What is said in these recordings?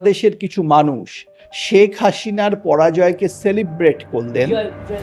দেশের কিছু মানুষ শেখ হাসিনার পরাজয়কে সেলিব্রেট করলেন।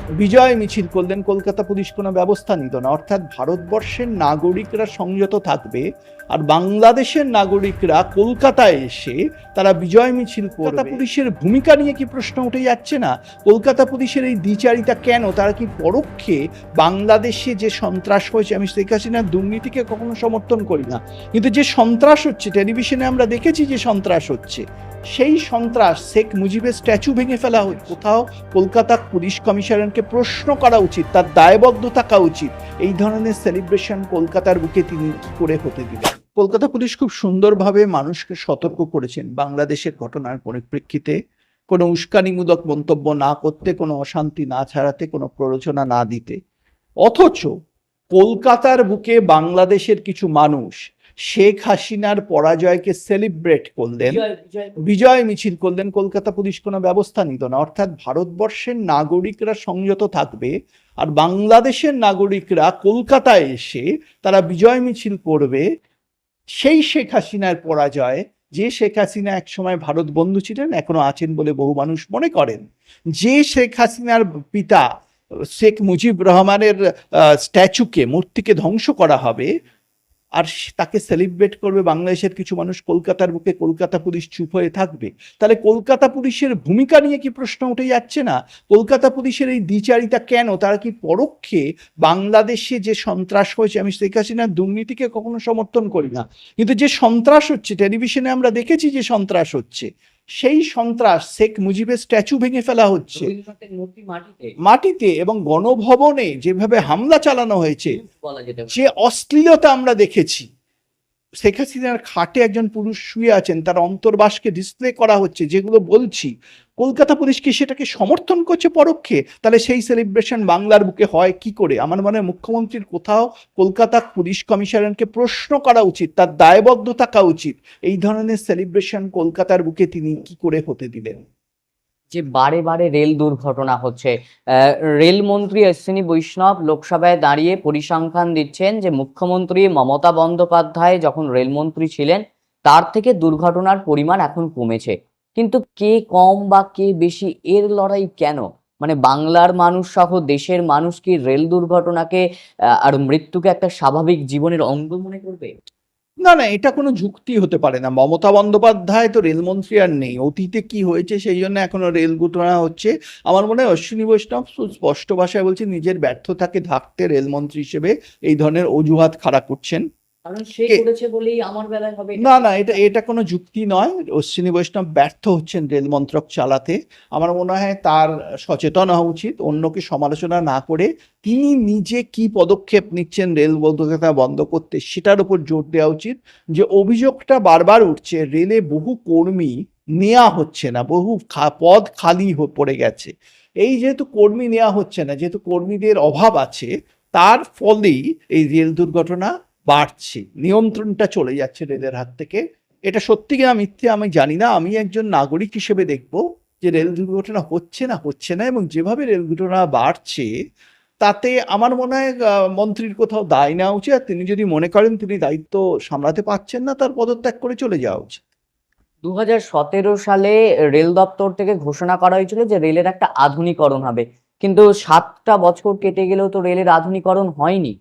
বিজয় মিছিল করলেন কলকাতা পুলিশ কোনো ব্যবস্থা নিত না। অর্থাৎ ভারতবর্ষের নাগরিকরা সংযত থাকবে আর বাংলাদেশের নাগরিকরা কলকাতায় এসে তারা বিজয় মিছিল কলকাতা পুলিশের ভূমিকা নিয়ে কি প্রশ্ন উঠে যাচ্ছে না? কলকাতা পুলিশের এই দ্বিচারিতা কেন? তারা কি পরোক্ষে বাংলাদেশে যে সন্ত্রাস হয়েছে আমি শেখ হাসিনার দুর্নীতিকে কখনো সমর্থন করি না। কিন্তু যে সন্ত্রাস হচ্ছে টেলিভিশনে আমরা দেখেছি যে সন্ত্রাস হচ্ছে সেই সন্ত্রাস শেখ মুজিবের স্ট্যাচু ভেঙে ফেলা হচ্ছে কোথাও কলকাতা পুলিশ কমিশনারকে প্রশ্ন করা উচিত, তার দায়বদ্ধ থাকা উচিত। এই ধরনের সেলিব্রেশন কলকাতার বুকে তিনি করে হতে দিলেন? কলকাতা পুলিশ খুব সুন্দরভাবে মানুষকে সতর্ক করেছেন। বাংলাদেশের ঘটনার পরিপ্রেক্ষিতে কোনো উস্কানিমূলক মন্তব্য না করতে, কোনো অশান্তি না ছাড়াতে, কোনো প্ররোচনা না দিতে। অথচ কলকাতার বুকে বাংলাদেশের কিছু মানুষ শেখ হাসিনার পরাজয়কে সেলিব্রেট করলেন বিজয় মিছিল। করলেন কলকাতা পুলিশ কোনো ব্যবস্থা নিত না। অর্থাৎ ভারতবর্ষের নাগরিকরা সংযত থাকবে আর বাংলাদেশের নাগরিকরা কলকাতায় এসে তারা বিজয় মিছিল করবে। সেই শেখ হাসিনার পরাজয় যে শেখ হাসিনা একসময় ভারত বন্ধু ছিলেন এখনও আছেন বলে বহু মানুষ মনে করেন। যে শেখ হাসিনার পিতা শেখ মুজিব রহমানের স্ট্যাচুকে মূর্তিকে ধ্বংস করা হবে আর তাকে সেলিব্রেট করবে বাংলাদেশের কিছু মানুষ কলকাতার বুকে, কলকাতা পুলিশ চুপ হয়ে থাকবে। তাহলে কলকাতা পুলিশের ভূমিকা নিয়ে কি প্রশ্ন উঠে যাচ্ছে না? কলকাতা পুলিশের এই দ্বিচারিতা কেন? তারা কি পরোক্ষে বাংলাদেশে যে সন্ত্রাস হয়েছে, আমি শেখ হাসিনার দুর্নীতিকে কখনো সমর্থন করি না। কিন্তু যে সন্ত্রাস হচ্ছে, টেলিভিশনে আমরা দেখেছি যে সন্ত্রাস হচ্ছে। সেই সন্ত্রাস শেখ মুজিবের স্ট্যাচু ভেঙে ফেলা হচ্ছে। মাটিতে। এবং গণভবনে যেভাবে হামলা চালানো হয়েছে যে অশ্লীলতা আমরা দেখেছি। শেখ হাসিনার খাটে একজন পুরুষ শুয়ে আছেন, তার অন্তর্বাসকে ডিসপ্লে করা হচ্ছে, যেগুলো বলছি, কলকাতা পুলিশ কি সেটাকে সমর্থন করছে পরোক্ষে? তাহলে সেই সেলিব্রেশন বাংলার বুকে হয় কি করে? আমার মনে হয় মুখ্যমন্ত্রীর কোথাও কলকাতা পুলিশ কমিশনারকে প্রশ্ন করা উচিত, তার দায়বদ্ধ থাকা উচিত। এই ধরনের সেলিব্রেশন কলকাতার বুকে তিনি কি করে হতে দিলেন? যে বারে বারে রেল দুর্ঘটনা হচ্ছে। রেলমন্ত্রী অশ্বিনী বৈষ্ণব লোকসভায় দাঁড়িয়ে পরিসংখ্যান দিচ্ছেন যে মুখ্যমন্ত্রী মমতা বন্দ্যোপাধ্যায় যখন রেলমন্ত্রী ছিলেন, তার থেকে দুর্ঘটনার পরিমাণ এখন কমেছে। কিন্তু কে কম বা কে বেশি, এর লড়াই কেন? মানে বাংলার মানুষ সহ দেশের মানুষ কি রেল দুর্ঘটনাকে আর মৃত্যুকে একটা স্বাভাবিক জীবনের অঙ্গ মনে করবে? না না, এটা কোনো যুক্তি হতে পারে না। মমতা বন্দ্যোপাধ্যায় তো রেলমন্ত্রী আর নেই। অতীতে কি হয়েছে সেই জন্য এখনও রেল ঘটনা হচ্ছে। আমার মনে হয় অশ্বিনী বৈষ্ণব স্পষ্ট ভাষায় বলছে, নিজের ব্যর্থতাকে ঢাকতে রেলমন্ত্রী হিসেবে এই ধরনের অজুহাত খাড়া করছেন। কারণ সে বলেই আমার বেলায় হবে এটা। না না এটা এটা কোনো যুক্তি নয়। অশ্বিনী বৈষ্ণব ব্যর্থ হচ্ছেন রেল মন্ত্রক চালাতে। আমার মনে হয় তার সচেতন হওয়া উচিত। অন্যকে সমালোচনা না করে তিনি নিজে কি পদক্ষেপ নিচ্ছেন রেল বন্ধকতা বন্ধ করতে সেটার উপর জোর দেওয়া উচিত যে অভিযোগটা বারবার উঠছে রেলে বহু কর্মী নেওয়া হচ্ছে না বহু পদ খালি পড়ে গেছে। এই যেহেতু কর্মী নেওয়া হচ্ছে না যেহেতু কর্মীদের অভাব আছে তার ফলেই এই রেল দুর্ঘটনা বাড়ছে, নিয়ন্ত্রণটা চলে যাচ্ছে রেলের হাত থেকে। এটা সত্যি কিনা মিথ্যে আমি জানি না। আমি একজন নাগরিক হিসেবে দেখব যে রেল দুর্ঘটনা হচ্ছে না হচ্ছে না এবং যেভাবে রেল দুর্ঘটনা বাড়ছে, তাতে আমার মনে হয় মন্ত্রীর কোথাও দায় নেওয়া উচিত। আর তিনি যদি মনে করেন, তিনি দায়িত্ব সামলাতে পারছেন না, তার পদত্যাগ করে চলে যাওয়া উচিত। দু সালে রেল দপ্তর থেকে ঘোষণা করা হয়েছিল যে রেলের একটা আধুনিকরণ হবে। কিন্তু সাতটা বছর কেটে গেলেও তো রেলের আধুনিকরণ হয়নি।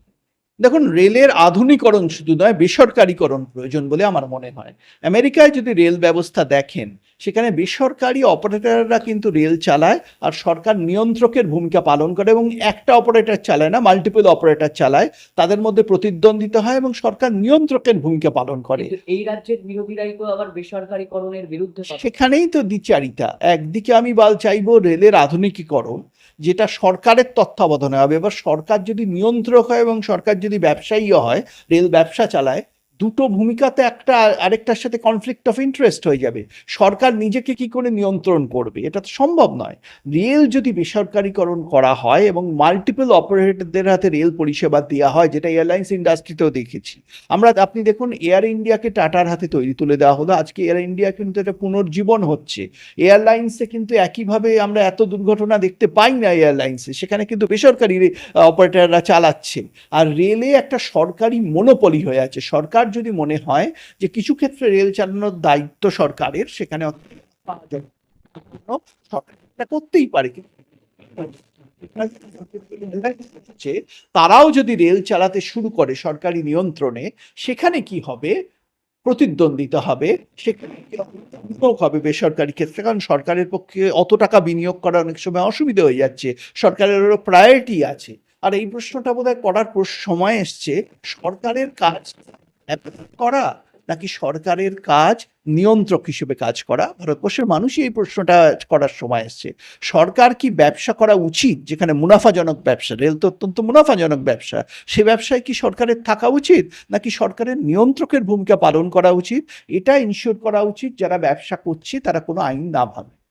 দেখুন রেলের আধুনিকরণ শুধু নয় বেসরকারীকরণ প্রয়োজন বলে আমার মনে হয়। আমেরিকায় যদি রেল ব্যবস্থা দেখেন সেখানে বেসরকারি অপারেটররা কিন্তু রেল চালায় আর সরকার নিয়ন্ত্রকের ভূমিকা পালন করে এবং একটা অপারেটর চালায় না মাল্টিপল অপারেটর চালায় তাদের মধ্যে প্রতিদ্বন্দ্বিতা হয় এবং সরকার নিয়ন্ত্রকের ভূমিকা পালন করে। এই রাজ্যের বিরোধীরাই তো আবার বেসরকারীকরণের বিরুদ্ধে সেখানেই তো দ্বিচারিতা। একদিকে আমি বল চাইব রেলের আধুনিকীকরণ যেটা সরকারের তত্ত্বাবধানে হবে। এবার সরকার যদি নিয়ন্ত্রক হয় এবং সরকার যদি ব্যবসায়ীও হয়, রেল ব্যবসা চালায় দুটো ভূমিকাতে একটা, আরেকটার সাথে কনফ্লিক্ট অফ ইন্টারেস্ট হয়ে যাবে। সরকার নিজেকে কি করে নিয়ন্ত্রণ করবে? এটা তো সম্ভব নয়। রেল যদি বেসরকারীকরণ করা হয় এবং মাল্টিপল অপারেটরদের হাতে রেল পরিষেবা দেওয়া হয়, যেটা এয়ারলাইন্স ইন্ডাস্ট্রিতেও দেখেছি। আমরা, আপনি দেখুন এয়ার ইন্ডিয়াকে টাটার হাতে তৈরি তুলে দেওয়া হলো। আজকে এয়ার ইন্ডিয়া কিন্তু এটা পুনর্জীবন হচ্ছে। এয়ারলাইন্সে কিন্তু একইভাবে আমরা এত দুর্ঘটনা দেখতে পাই না এয়ারলাইন্সে সেখানে কিন্তু বেসরকারি, অপারেটররা চালাচ্ছে। আর রেলে একটা সরকারি মনোপলি হয়ে আছে। সরকার যদি মনে হয় যে কিছু ক্ষেত্রে রেল চালানোর দায়িত্ব সরকারের, সেখানে করতেই পারে তারাও যদি রেল চালাতে শুরু করে সরকারি নিয়ন্ত্রণে, সেখানে কি হবে? প্রতিদ্বন্দ্বিতা হবে, সেখানে হবে? বেসরকারি ক্ষেত্রে? কারণ সরকারের পক্ষে অত টাকা বিনিয়োগ করা অনেক সময় অসুবিধা হয়ে যাচ্ছে সরকারেরও প্রায়োরিটি আছে। আর এই প্রশ্নটা বোধহয় করার সময় এসছে, সরকারের কাজ করা নাকি সরকারের কাজ নিয়ন্ত্রক হিসেবে কাজ করা? ভারতবর্ষের মানুষই এই প্রশ্নটা করার সময় এসছে। সরকার কি ব্যবসা করা উচিত? যেখানে মুনাফাজনক ব্যবসা, রেল তো অত্যন্ত মুনাফাজনক ব্যবসা, সে ব্যবসায় কি সরকারের থাকা উচিত? নাকি সরকারের নিয়ন্ত্রকের ভূমিকা পালন করা উচিত? এটা ইনশিওর করা উচিত যারা ব্যবসা করছে, তারা কোনো আইন না ভাবে